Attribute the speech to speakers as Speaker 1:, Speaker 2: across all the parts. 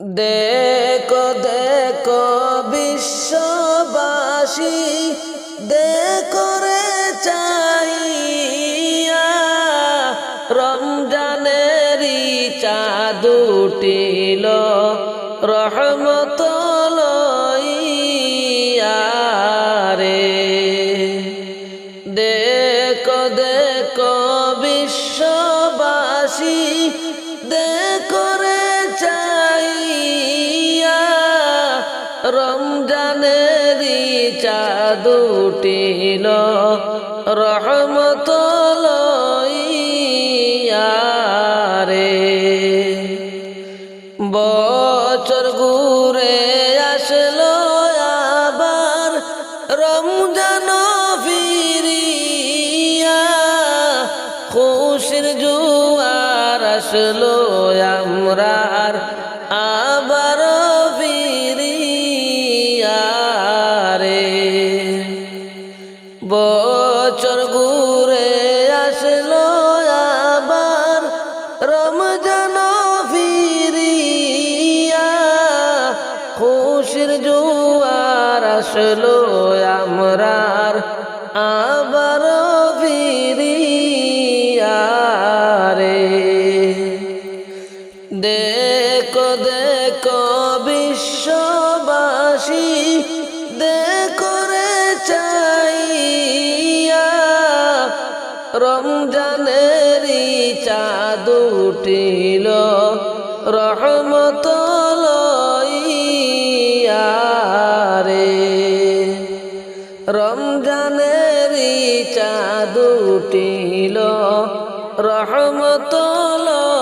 Speaker 1: দেখো দেখো বিশ্ববাসী দেখো রে চাইয়া রমজানেরই চাঁদ রহমত রে। দেখো দেখো বিশ্ববাসী রমজানেরই চাঁদ উঠিল রহমত রে বছর ঘুরে আসলো আবার, রমজান ফিরিয়া। খুশির জুয়ার আসলো আমরার আবার বছর ঘুরে আসলো আবার রমজান ফিরিয়া, খুশির জুয়ার আসলো আমরার, আবার ফিরিয়া দেখো দেখো, বিশ্ববাসী, দেখো রমজানেরই চাঁদ উঠিল রহমত রে রমজানেরই চাঁদ উঠিল রহমত লইয়া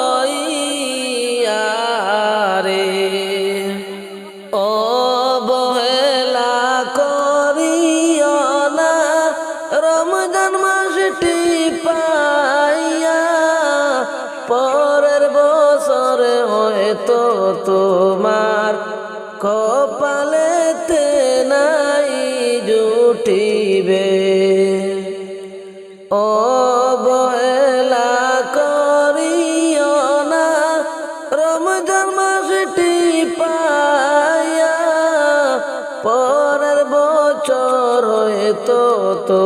Speaker 1: তোমার কপালেতে নাই জুটিবে। অবহেলা না পাইয়া পরের বছর হয়তো তো